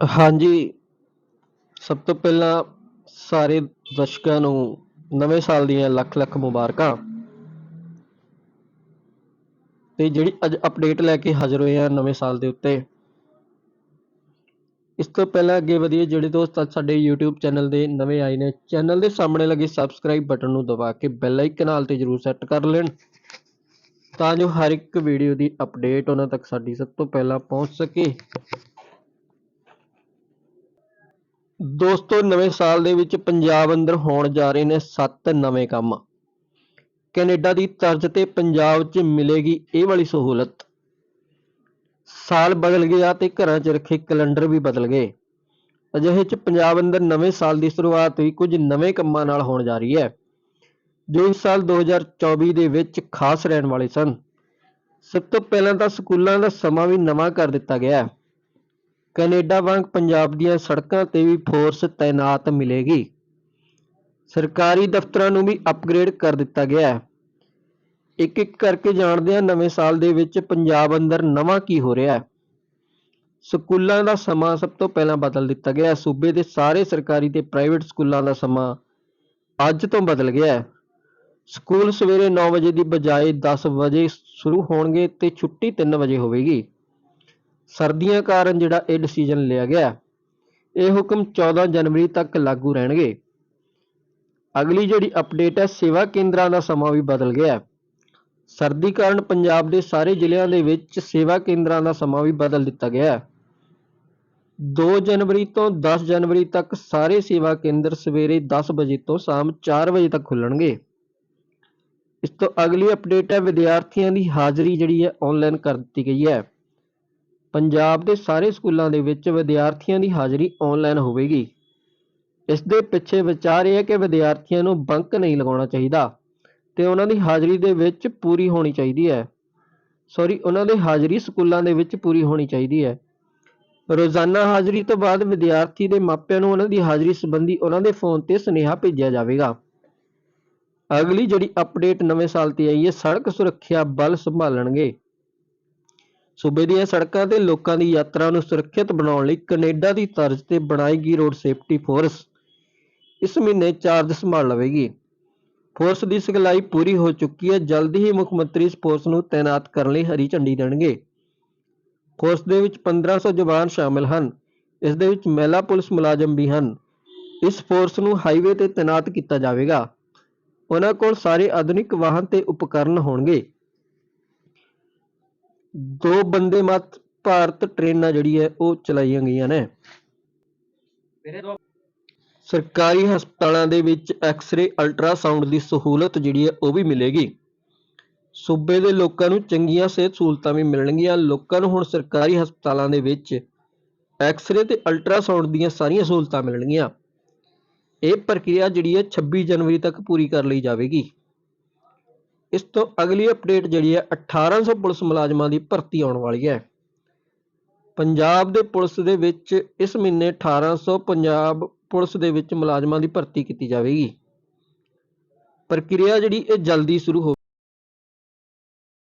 ਹਾਂਜੀ। ਸਭ ਤੋਂ ਪਹਿਲਾਂ ਸਾਰੇ ਦਰਸ਼ਕਾਂ ਨੂੰ ਨਵੇਂ ਸਾਲ ਦੀਆਂ ਲੱਖ ਲੱਖ ਮੁਬਾਰਕਾਂ। ਤੇ ਜਿਹੜੀ ਅੱਜ ਅਪਡੇਟ ਲੈ ਕੇ ਹਾਜ਼ਰ ਹੋਏ ਆ ਨਵੇਂ ਸਾਲ ਦੇ ਉੱਤੇ। ਇਸ ਤੋਂ ਪਹਿਲਾਂ ਅੱਗੇ ਵਧੀਏ, ਜਿਹੜੇ ਦੋਸਤ ਅੱਜ ਸਾਡੇ YouTube ਚੈਨਲ ਦੇ ਨਵੇਂ ਆਏ ਨੇ ਚੈਨਲ ਦੇ ਸਾਹਮਣੇ ਲੱਗੇ ਸਬਸਕ੍ਰਾਈਬ ਬਟਨ ਨੂੰ ਦਬਾ ਕੇ ਬੈਲ ਆਈਕਨ ਨਾਲ ਤੇ ਜਰੂਰ ਸੈੱਟ ਕਰ ਲੈਣ। ਤਾਂ ਜੋ ਹਰ ਇੱਕ ਵੀਡੀਓ ਦੀ ਅਪਡੇਟ ਉਹਨਾਂ ਤੱਕ ਸਾਡੀ ਸਭ ਤੋਂ ਪਹਿਲਾਂ ਪਹੁੰਚ ਸਕੇ। ਦੋਸਤੋ, ਨਵੇਂ ਸਾਲ ਦੇ ਵਿੱਚ ਪੰਜਾਬ ਅੰਦਰ ਹੋਣ ਜਾ ਰਹੇ ਨੇ 7 ਨਵੇਂ ਕੰਮ। ਕੈਨੇਡਾ ਦੀ ਤਰਜ਼ ਤੇ ਪੰਜਾਬ 'ਚ ਮਿਲੇਗੀ ਇਹ ਵਾਲੀ ਸਹੂਲਤ। ਸਾਲ ਬਦਲ ਗਿਆ ਤੇ ਘਰਾਂ 'ਚ ਰੱਖੇ ਕੈਲੰਡਰ ਵੀ ਬਦਲ ਗਏ। ਅਜਿਹੇ 'ਚ ਪੰਜਾਬ ਅੰਦਰ ਨਵੇਂ ਸਾਲ ਦੀ ਸ਼ੁਰੂਆਤ ਵੀ ਕੁਝ ਨਵੇਂ ਕੰਮਾਂ ਨਾਲ ਹੋਣ ਜਾ ਰਹੀ ਹੈ, ਜੋ ਇਸ ਸਾਲ 2024 ਦੇ ਵਿੱਚ ਖਾਸ ਰਹਿਣ ਵਾਲੇ ਸਨ। ਸਭ ਤੋਂ ਪਹਿਲਾਂ ਤਾਂ ਸਕੂਲਾਂ ਦਾ ਸਮਾਂ ਵੀ ਨਵਾਂ ਕਰ ਦਿੱਤਾ ਗਿਆ ਹੈ। ਕੈਨੇਡਾ ਵਾਂਗ ਪੰਜਾਬ ਦੀਆਂ ਸੜਕਾਂ ਤੇ ਵੀ ਫੋਰਸ ਤਾਇਨਾਤ ਮਿਲੇਗੀ। ਸਰਕਾਰੀ ਦਫ਼ਤਰਾਂ ਨੂੰ ਵੀ ਅਪਗ੍ਰੇਡ ਕਰ ਦਿੱਤਾ ਗਿਆ ਹੈ। ਇੱਕ ਇੱਕ ਕਰਕੇ ਜਾਣਦੇ ਹਾਂ ਨਵੇਂ ਸਾਲ ਦੇ ਵਿੱਚ ਪੰਜਾਬ ਅੰਦਰ ਨਵਾਂ ਕੀ ਹੋ ਰਿਹਾ ਹੈ। ਸਕੂਲਾਂ ਦਾ ਸਮਾਂ ਸਭ ਤੋਂ ਪਹਿਲਾਂ ਬਦਲ ਦਿੱਤਾ ਗਿਆ ਸੂਬੇ ਦੇ ਸਾਰੇ ਸਰਕਾਰੀ ਤੇ ਪ੍ਰਾਈਵੇਟ ਸਕੂਲਾਂ ਦਾ ਸਮਾਂ ਅੱਜ ਤੋਂ ਬਦਲ ਗਿਆ ਹੈ। ਸਕੂਲ ਸਵੇਰੇ 9 ਵਜੇ ਦੀ ਬਜਾਏ 10 ਵਜੇ ਸ਼ੁਰੂ ਹੋਣਗੇ ਤੇ ਛੁੱਟੀ 3 ਵਜੇ ਹੋਵੇਗੀ। ਸਰਦੀਆਂ ਕਾਰਨ ਜਿਹੜਾ ਇਹ ਡਿਸੀਜਨ ਲਿਆ ਗਿਆ, ਇਹ ਹੁਕਮ 14 ਜਨਵਰੀ ਤੱਕ ਲਾਗੂ ਰਹਿਣਗੇ। ਅਗਲੀ ਜਿਹੜੀ ਅਪਡੇਟ ਹੈ, ਸੇਵਾ ਕੇਂਦਰਾਂ ਦਾ ਸਮਾਂ ਵੀ ਬਦਲ ਗਿਆ ਸਰਦੀ ਕਾਰਨ ਪੰਜਾਬ ਦੇ ਸਾਰੇ ਜ਼ਿਲ੍ਹਿਆਂ ਦੇ ਵਿੱਚ ਸੇਵਾ ਕੇਂਦਰਾਂ ਦਾ ਸਮਾਂ ਵੀ ਬਦਲ ਦਿੱਤਾ ਗਿਆ ਹੈ। 2 ਜਨਵਰੀ ਤੋਂ 10 ਜਨਵਰੀ ਤੱਕ ਸਾਰੇ ਸੇਵਾ ਕੇਂਦਰ ਸਵੇਰੇ 10 ਵਜੇ ਤੋਂ ਸ਼ਾਮ 4 ਵਜੇ ਤੱਕ ਖੁੱਲਣਗੇ। ਇਸ ਤੋਂ ਅਗਲੀ ਅਪਡੇਟ ਹੈ, ਵਿਦਿਆਰਥੀਆਂ ਦੀ ਹਾਜ਼ਰੀ ਜਿਹੜੀ ਹੈ ਆਨਲਾਈਨ ਕਰ ਦਿੱਤੀ ਗਈ ਹੈ। ਪੰਜਾਬ ਦੇ ਸਾਰੇ ਸਕੂਲਾਂ ਦੇ ਵਿੱਚ ਵਿਦਿਆਰਥੀਆਂ ਦੀ ਹਾਜ਼ਰੀ ਆਨਲਾਈਨ ਹੋਵੇਗੀ। ਇਸ ਦੇ ਪਿੱਛੇ ਵਿਚਾਰ ਇਹ ਹੈ ਕਿ ਵਿਦਿਆਰਥੀਆਂ ਨੂੰ ਬੰਕ ਨਹੀਂ ਲਗਾਉਣਾ ਚਾਹੀਦਾ ਤੇ ਉਹਨਾਂ ਦੀ ਹਾਜ਼ਰੀ ਦੇ ਵਿੱਚ ਪੂਰੀ ਹੋਣੀ ਚਾਹੀਦੀ ਹੈ। ਸੌਰੀ ਉਹਨਾਂ ਦੀ ਹਾਜ਼ਰੀ ਸਕੂਲਾਂ ਦੇ ਵਿੱਚ ਪੂਰੀ ਹੋਣੀ ਚਾਹੀਦੀ ਹੈ। ਰੋਜ਼ਾਨਾ ਹਾਜ਼ਰੀ ਤੋਂ ਬਾਅਦ ਵਿਦਿਆਰਥੀ ਦੇ ਮਾਪਿਆਂ ਨੂੰ ਉਹਨਾਂ ਦੀ ਹਾਜ਼ਰੀ ਸੰਬੰਧੀ ਉਹਨਾਂ ਦੇ ਫੋਨ ਤੇ ਸੁਨੇਹਾ ਭੇਜਿਆ ਜਾਵੇਗਾ। ਅਗਲੀ ਜਿਹੜੀ ਅਪਡੇਟ ਨਵੇਂ ਸਾਲ ਤੇ ਆਈ ਹੈ, ਸੜਕ ਸੁਰੱਖਿਆ ਬਲ ਸੰਭਾਲਣਗੇ। ਸੂਬੇ ਦੀਆਂ ਸੜਕਾਂ ਤੇ ਲੋਕਾਂ ਦੀ ਯਾਤਰਾ ਨੂੰ ਸੁਰੱਖਿਅਤ ਬਣਾਉਣ ਲਈ ਕੈਨੇਡਾ ਦੀ ਤਰਜ਼ ਤੇ ਬਣਾਈ ਗਈ ਰੋਡ ਸੇਫਟੀ ਫੋਰਸ। ਇਸ ਮਹੀਨੇ ਚਾਰਜ ਸੰਭਾਲ ਲਵੇਗੀ। ਫੋਰਸ ਦੀ ਸਿਖਲਾਈ ਪੂਰੀ ਹੋ ਚੁੱਕੀ ਹੈ। ਜਲਦੀ ਹੀ ਮੁੱਖ ਮੰਤਰੀ ਇਸ ਫੋਰਸ ਨੂੰ ਤਾਇਨਾਤ ਕਰਨ ਲਈ ਹਰੀ ਝੰਡੀ ਦੇਣਗੇ। ਫੋਰਸ ਦੇ ਵਿੱਚ 1500 ਜਵਾਨ ਸ਼ਾਮਿਲ ਹਨ। ਇਸ ਦੇ ਵਿੱਚ ਮਹਿਲਾ ਪੁਲਿਸ ਮੁਲਾਜ਼ਮ ਵੀ ਹਨ। ਇਸ ਫੋਰਸ ਨੂੰ ਹਾਈਵੇ ਤੇ ਤਾਇਨਾਤ ਕੀਤਾ ਜਾਵੇਗਾ। ਉਹਨਾਂ ਕੋਲ ਸਾਰੇ ਆਧੁਨਿਕ ਵਾਹਨ ਤੇ ਉਪਕਰਨ ਹੋਣਗੇ। ਦੋ ਬੰਦੇ ਮਤ ਭਾਰਤ ਟ੍ਰੇਨਾਂ ਜਿਹੜੀ ਹੈ ਉਹ ਚਲਾਈਆਂ ਗਈਆਂ ਨੇ। ਸਰਕਾਰੀ ਹਸਪਤਾਲਾਂ ਦੇ ਵਿੱਚ ਐਕਸ-ਰੇ ਅਲਟਰਾਸਾਊਂਡ ਦੀ ਸਹੂਲਤ ਜਿਹੜੀ ਹੈ ਉਹ ਵੀ ਮਿਲੇਗੀ। ਸੂਬੇ ਦੇ ਲੋਕਾਂ ਨੂੰ ਚੰਗੀਆਂ ਸਿਹਤ ਸਹੂਲਤਾਂ ਵੀ ਮਿਲਣਗੀਆਂ। ਲੋਕਾਂ ਨੂੰ ਹੁਣ ਸਰਕਾਰੀ ਹਸਪਤਾਲਾਂ ਦੇ ਵਿੱਚ ਐਕਸ-ਰੇ ਤੇ ਅਲਟਰਾਸਾਊਂਡ ਦੀਆਂ ਸਾਰੀਆਂ ਸਹੂਲਤਾਂ ਮਿਲਣਗੀਆਂ। ਇਹ ਪ੍ਰਕਿਰਿਆ ਜਿਹੜੀ ਹੈ 26 ਜਨਵਰੀ ਤੱਕ ਪੂਰੀ ਕਰ ਲਈ ਜਾਵੇਗੀ। ਇਸ ਤੋਂ ਅਗਲੀ ਅਪਡੇਟ ਜਿਹੜੀ ਹੈ 1800 ਪੁਲਿਸ ਮੁਲਾਜ਼ਮਾਂ ਦੀ ਭਰਤੀ ਆਉਣ ਵਾਲੀ ਹੈ। ਪੰਜਾਬ ਦੇ ਪੁਲਿਸ ਦੇ ਵਿੱਚ ਇਸ ਮਹੀਨੇ 1800 ਪੰਜਾਬ ਪੁਲਿਸ ਦੇ ਵਿੱਚ ਮੁਲਾਜ਼ਮਾਂ ਦੀ ਭਰਤੀ ਕੀਤੀ ਜਾਵੇਗੀ। ਪ੍ਰਕਿਰਿਆ ਜਿਹੜੀ ਇਹ ਜਲਦੀ ਸ਼ੁਰੂ ਹੋ